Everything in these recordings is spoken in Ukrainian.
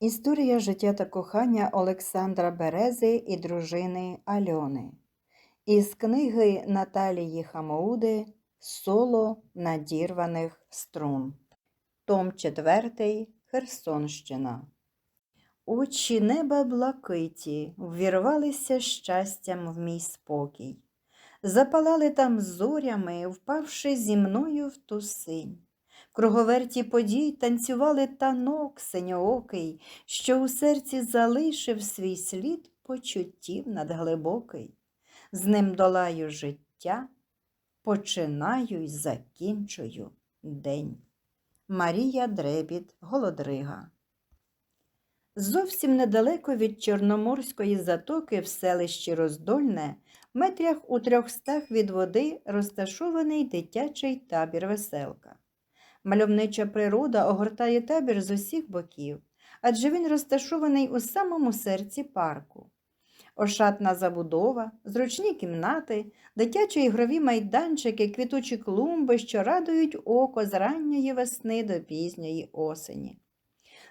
Історія життя та кохання Олександра Берези і дружини Альони. Із книги Наталії Хамоуди Соло надірваних струн. Том 4. Херсонщина. Очі неба блакиті ввірвалися щастям в мій спокій. Запалали там зорями, впавши зі мною в ту синь. Круговерті подій танцювали танок синьоокий, що у серці залишив свій слід почуттів надглибокий. З ним долаю життя, починаю й закінчую день. Марія Дребіт Голодрига Зовсім недалеко від Чорноморської затоки в селищі Роздольне, метрях у трьохстах від води розташований дитячий табір Веселка. Мальовнича природа огортає табір з усіх боків, адже він розташований у самому серці парку. Ошатна забудова, зручні кімнати, дитячі ігрові майданчики, квітучі клумби, що радують око з ранньої весни до пізньої осені.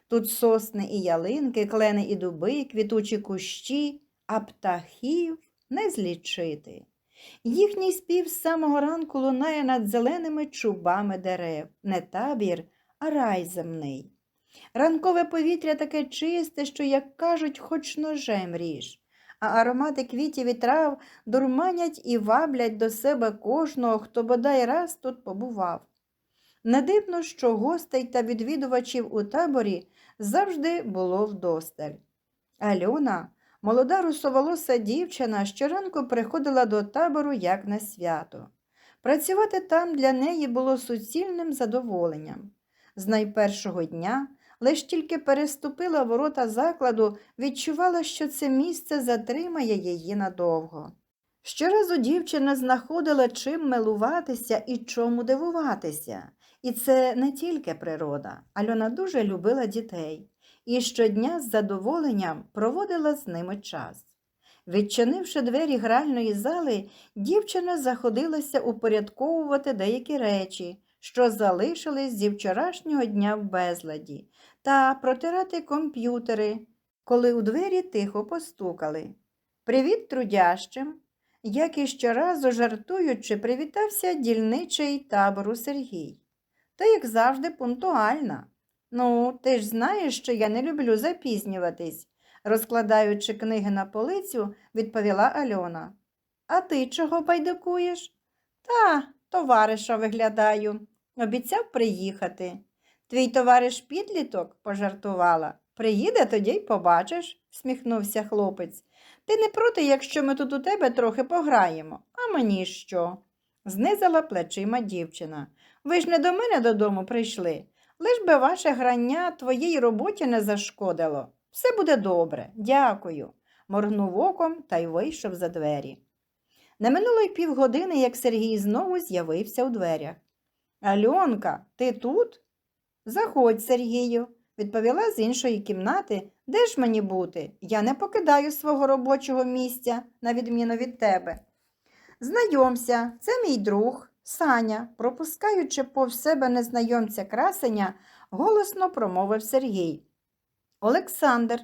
Тут сосни і ялинки, клени і дуби, квітучі кущі, а птахів не злічити. Їхній спів з самого ранку лунає над зеленими чубами дерев, не табір, а рай земний. Ранкове повітря таке чисте, що, як кажуть, хоч ножем ріж, а аромати квітів і трав дурманять і ваблять до себе кожного, хто бодай раз тут побував. Не дивно, що гостей та відвідувачів у таборі завжди було вдосталь. Альона, молода русоволоса дівчина, щоранку приходила до табору як на свято. Працювати там для неї було суцільним задоволенням. З найпершого дня, лиш тільки переступила ворота закладу, відчувала, що це місце затримає її надовго. Щоразу дівчина знаходила чим милуватися і чому дивуватися. І це не тільки природа. Альона дуже любила дітей і щодня з задоволенням проводила з ними час. Відчинивши двері гральної зали, дівчина заходилася упорядковувати деякі речі, що залишились зі вчорашнього дня в безладі, та протирати комп'ютери, коли у двері тихо постукали. Привіт, трудящим! Як і щоразу жартуючи, привітався дільничий табору Сергій. Та, як завжди, пунктуальна. Ну, ти ж знаєш, що я не люблю запізнюватись, розкладаючи книги на полицю, відповіла Альона. А ти чого байдикуєш? Та, товариша виглядаю. Обіцяв приїхати. Твій товариш підліток, пожартувала. Приїде, тоді й побачиш, всміхнувся хлопець. Ти не проти, якщо ми тут у тебе трохи пограємо, а мені що? знизила плечима дівчина. Ви ж не до мене додому прийшли. Лиш би ваше грання твоїй роботі не зашкодило. Все буде добре, дякую, моргнув оком та й вийшов за двері. Не минуло й півгодини, як Сергій знову з'явився у дверях. Альонка, ти тут? Заходь, Сергію, відповіла з іншої кімнати. Де ж мені бути? Я не покидаю свого робочого місця, на відміну від тебе. Знайомся, це мій друг, Саня, пропускаючи повз себе незнайомця красеня, голосно промовив Сергій. Олександр,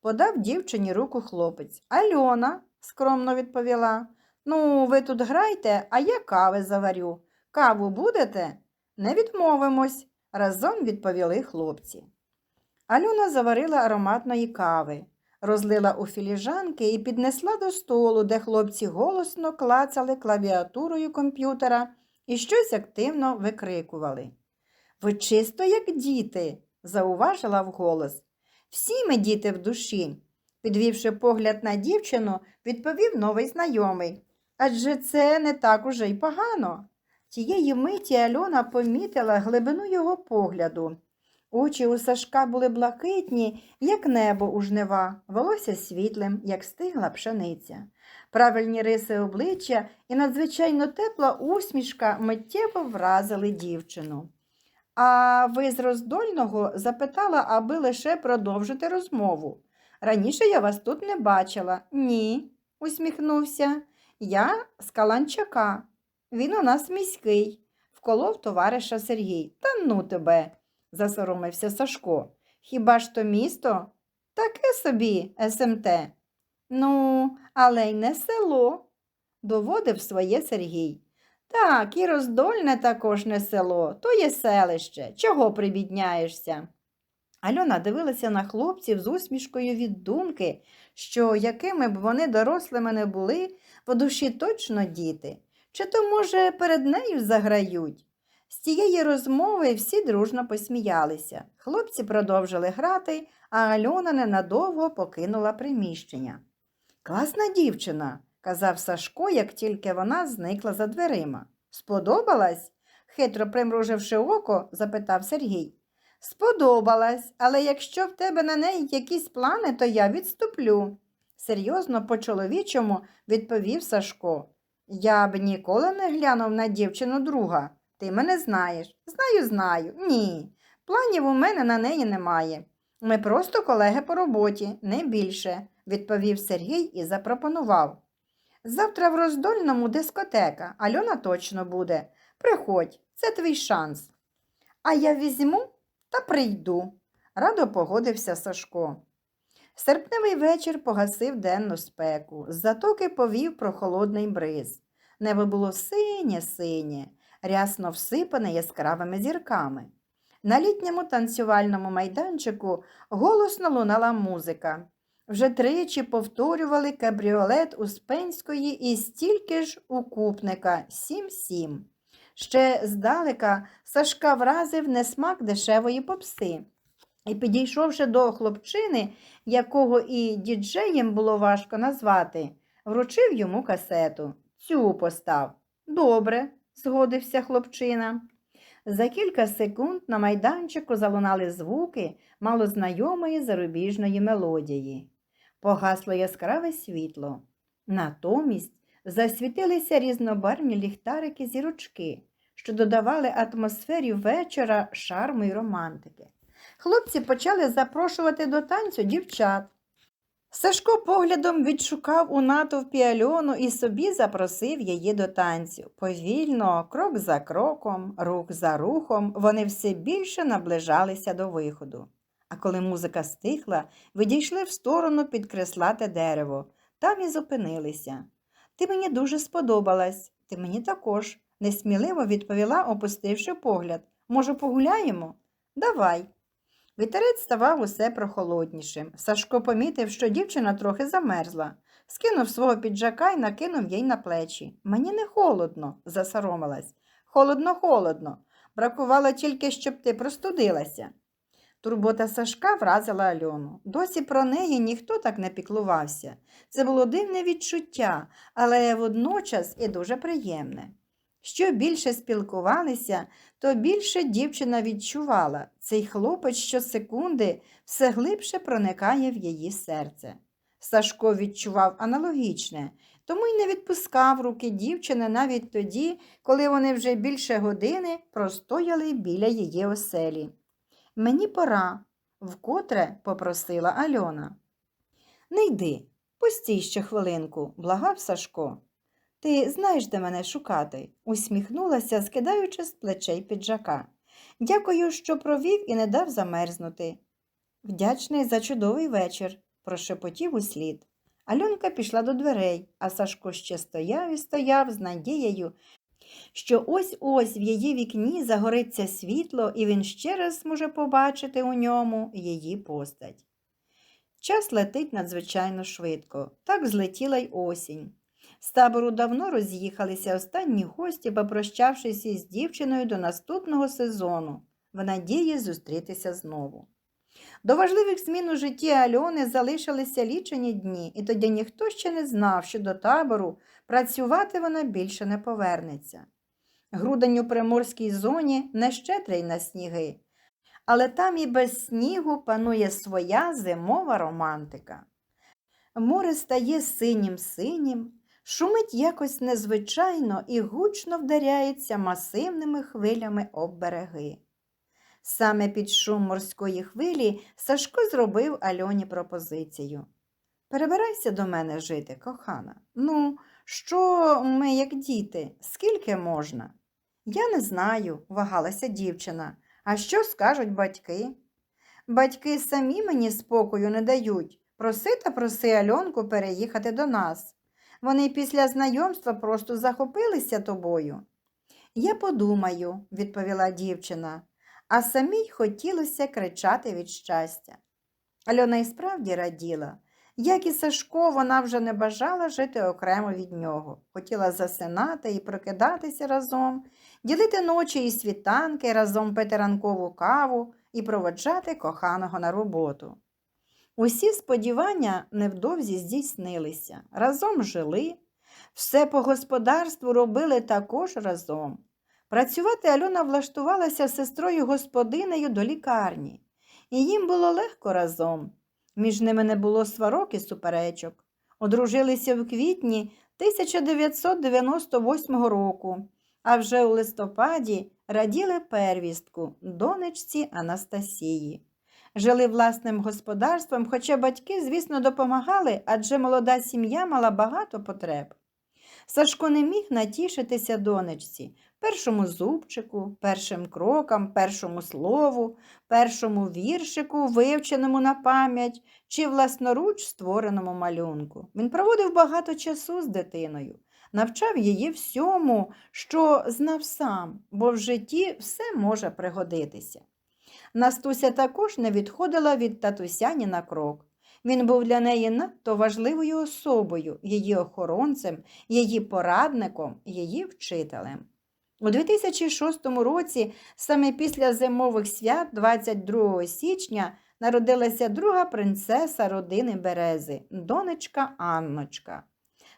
подав дівчині руку хлопець. Альона, скромно відповіла. Ну, ви тут грайте, а я кави заварю. Каву будете? Не відмовимось, разом відповіли хлопці. Альона заварила ароматної кави, розлила у філіжанки і піднесла до столу, де хлопці голосно клацали клавіатурою комп'ютера і щось активно викрикували. Ви чисто, як діти, зауважила вголос. Всі ми діти в душі, підвівши погляд на дівчину, відповів новий знайомий. Адже це не так уже й погано. Тієї миті Альона помітила глибину його погляду. Очі у Сашка були блакитні, як небо у жнива, волосся світлим, як стигла пшениця. Правильні риси обличчя і надзвичайно тепла усмішка миттєво вразили дівчину. А ви з роздольного запитала, аби лише продовжити розмову. Раніше я вас тут не бачила. Ні, усміхнувся. Я з Каланчака. Він у нас міський, вколов товариша Сергій. Та ну тебе, засоромився Сашко. Хіба ж то місто? Таке собі СМТ. Ну, але й не село, доводив своє Сергій. Так, і роздольне також не село, то є селище. Чого прибідняєшся? Альона дивилася на хлопців з усмішкою від думки, що якими б вони дорослими не були, в душі точно діти. Чи то, може, перед нею заграють? З цієї розмови всі дружно посміялися. Хлопці продовжили грати, а Альона ненадовго покинула приміщення. Класна дівчина, казав Сашко, як тільки вона зникла за дверима. Сподобалась? хитро примруживши око, запитав Сергій. Сподобалась, але якщо в тебе на неї якісь плани, то я відступлю. Серйозно по-чоловічому відповів Сашко. Я б ніколи не глянув на дівчину друга. Ти мене знаєш. Знаю, знаю. Ні. Планів у мене на неї немає. Ми просто колеги по роботі, не більше, відповів Сергій і запропонував. Завтра в роздольному дискотека, Альона точно буде. Приходь, це твій шанс. А я візьму та прийду, радо погодився Сашко. Серпневий вечір погасив денну спеку, з затоки повів прохолодний бриз. Небо було синє-синє, рясно всипане яскравими зірками. На літньому танцювальному майданчику голосно лунала музика. Вже тричі повторювали кабріолет Успенської і стільки ж у купника сім-сім. Ще здалека Сашка вразив несмак дешевої попси. І, підійшовши до хлопчини, якого і діджеєм було важко назвати, вручив йому касету. Цю постав. Добре, згодився хлопчина. За кілька секунд на майданчику залунали звуки малознайомої зарубіжної мелодії. Погасло яскраве світло. Натомість засвітилися різнобарвні ліхтарики зірочки, що додавали атмосфері вечора шарму й романтики. Хлопці почали запрошувати до танцю дівчат. Сашко поглядом відшукав у натовпі Альону і собі запросив її до танцю. Повільно, крок за кроком, рух за рухом, вони все більше наближалися до виходу. А коли музика стихла, відійшли в сторону під креслате дерево, там і зупинилися. Ти мені дуже сподобалась, ти мені також, несміливо відповіла, опустивши погляд. Може, погуляємо? Давай. Вітерець ставав усе прохолоднішим. Сашко помітив, що дівчина трохи замерзла. Скинув свого піджака і накинув їй на плечі. Мені не холодно, засоромилась. Холодно, холодно. Бракувало тільки, щоб ти простудилася. Турбота Сашка вразила Альону. Досі про неї ніхто так не піклувався. Це було дивне відчуття, але водночас і дуже приємне. Що більше спілкувалися, то більше дівчина відчувала, цей хлопець щосекунди все глибше проникає в її серце. Сашко відчував аналогічне, тому й не відпускав руки дівчини навіть тоді, коли вони вже більше години простояли біля її оселі. Мені пора, вкотре попросила Альона. Не йди, постій ще хвилинку, благав Сашко. Ти знаєш, де мене шукати, усміхнулася, скидаючи з плечей піджака. Дякую, що провів і не дав замерзнути. Вдячний за чудовий вечір, прошепотів услід. Альонка пішла до дверей, а Сашко ще стояв і стояв з надією, що ось ось в її вікні загориться світло, і він ще раз зможе побачити у ньому її постать. Час летить надзвичайно швидко, так злетіла й осінь. З табору давно роз'їхалися останні гості, попрощавшись із дівчиною до наступного сезону, в надії зустрітися знову. До важливих змін у житті Альони залишилися лічені дні, і тоді ніхто ще не знав, що до табору працювати вона більше не повернеться. Грудень у приморській зоні не щедрий на сніги, але там і без снігу панує своя зимова романтика. Море стає синім синім, шумить якось незвичайно і гучно вдаряється масивними хвилями об береги. Саме під шум морської хвилі Сашко зробив Альоні пропозицію. Перебирайся до мене жити, кохана. Ну, що ми, як діти, скільки можна? Я не знаю, вагалася дівчина. А що скажуть батьки? Батьки самі мені спокою не дають. Проси та проси Альонку переїхати до нас. Вони після знайомства просто захопилися тобою. Я подумаю, відповіла дівчина, а самій хотілося кричати від щастя. Альона і справді раділа. Як і Сашко, вона вже не бажала жити окремо від нього. Хотіла засинати і прокидатися разом, ділити ночі і світанки, разом пити ранкову каву і проводжати коханого на роботу. Усі сподівання невдовзі здійснилися. Разом жили, все по господарству робили також разом. Працювати Альона влаштувалася сестрою господинею до лікарні, і їм було легко разом. Між ними не було сварок і суперечок. Одружилися в квітні 1998 року, а вже у листопаді раділи первістку донечці Анастасії. Жили власним господарством, хоча батьки, звісно, допомагали, адже молода сім'я мала багато потреб. Сашко не міг натішитися донечці, першому зубчику, першим крокам, першому слову, першому віршику, вивченому на пам'ять чи власноруч створеному малюнку. Він проводив багато часу з дитиною, навчав її всьому, що знав сам, бо в житті все може пригодитися. Настуся також не відходила від татуся ні на крок. Він був для неї надто важливою особою, її охоронцем, її порадником, її вчителем. У 2006 році, саме після зимових свят, 22 січня, народилася друга принцеса родини Берези, донечка Анночка.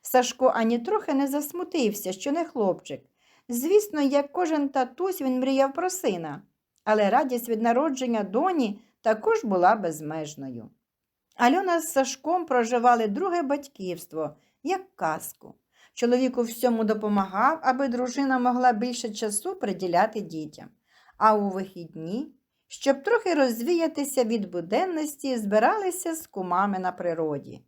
Сашко ані трохи не засмутився, що не хлопчик. Звісно, як кожен татусь, він мріяв про сина, але радість від народження доні також була безмежною. Альона з Сашком проживали друге батьківство, як казку. Чоловік у всьому допомагав, аби дружина могла більше часу приділяти дітям. А у вихідні, щоб трохи розвіятися від буденності, збиралися з кумами на природі.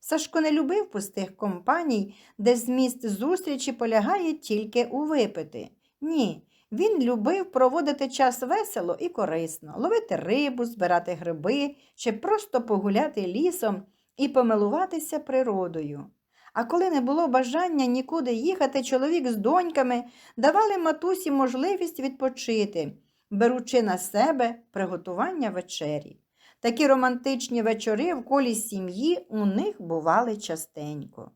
Сашко не любив пустих компаній, де зміст зустрічі полягає тільки у випити. Ні, він любив проводити час весело і корисно, ловити рибу, збирати гриби чи просто погуляти лісом і помилуватися природою. А коли не було бажання нікуди їхати, чоловік з доньками давали матусі можливість відпочити, беручи на себе приготування вечері. Такі романтичні вечори в колі сім'ї у них бували частенько.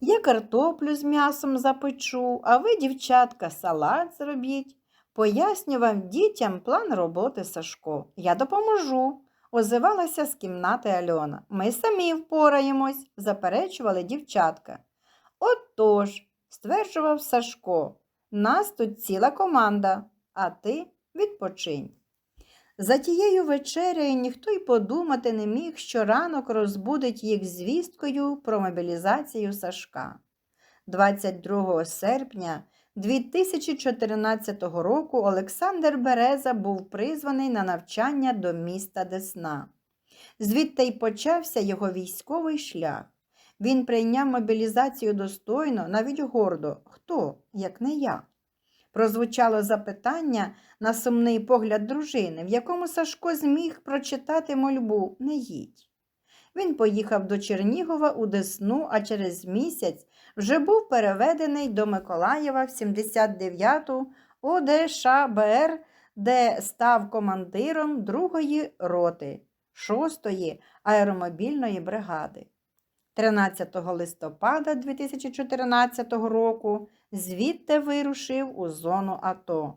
Я картоплю з м'ясом запечу, а ви, дівчатка, салат зробіть. Пояснював дітям план роботи Сашко. Я допоможу, озивалася з кімнати Альона. Ми самі впораємось, заперечували дівчатка. Отож, стверджував Сашко, нас тут ціла команда, а ти відпочинь. За тією вечерею ніхто й подумати не міг, що ранок розбудить їх звісткою про мобілізацію Сашка. 22 серпня 2014 року Олександр Береза був призваний на навчання до міста Десна. Звідти й почався його військовий шлях. Він прийняв мобілізацію достойно, навіть гордо. Хто, як не я? Прозвучало запитання на сумний погляд дружини, в якому Сашко зміг прочитати мольбу Не їдь. Він поїхав до Чернігова у Десну, а через місяць вже був переведений до Миколаєва в 79-ту ОДШБР, де став командиром 2-ї роти 6-ї аеромобільної бригади. 13 листопада 2014 року звідти вирушив у зону АТО.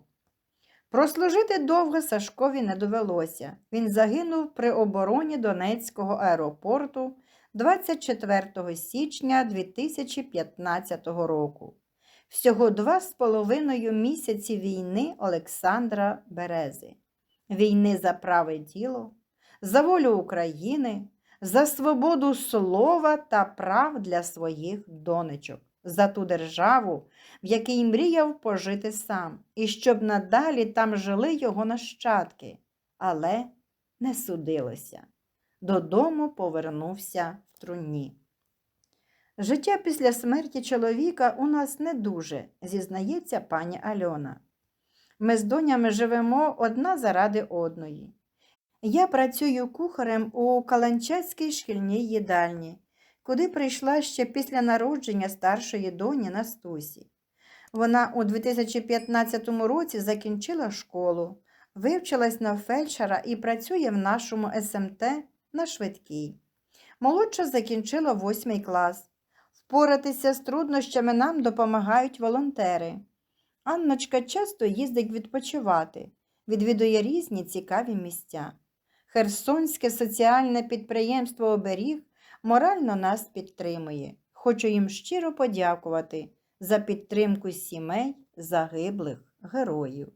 Прослужити довго Сашкові не довелося. Він загинув при обороні Донецького аеропорту 24 січня 2015 року. Всього два з половиною місяці війни Олександра Берези. Війни за праве діло, за волю України, за свободу слова та прав для своїх донечок за ту державу, в якій мріяв пожити сам, і щоб надалі там жили його нащадки, але не судилося. Додому повернувся в труні. Життя після смерті чоловіка у нас не дуже, зізнається пані Альона. Ми з донями живемо одна заради одної. Я працюю кухарем у Каланчацькій шкільній їдальні, куди прийшла ще після народження старшої доні Настусі. Вона у 2015 році закінчила школу, вивчилась на фельдшера і працює в нашому СМТ на швидкій. Молодша закінчила восьмий клас. Впоратися з труднощами нам допомагають волонтери. Анночка часто їздить відпочивати, відвідує різні цікаві місця. Херсонське соціальне підприємство Оберіг морально нас підтримує. Хочу їм щиро подякувати за підтримку сімей загиблих героїв.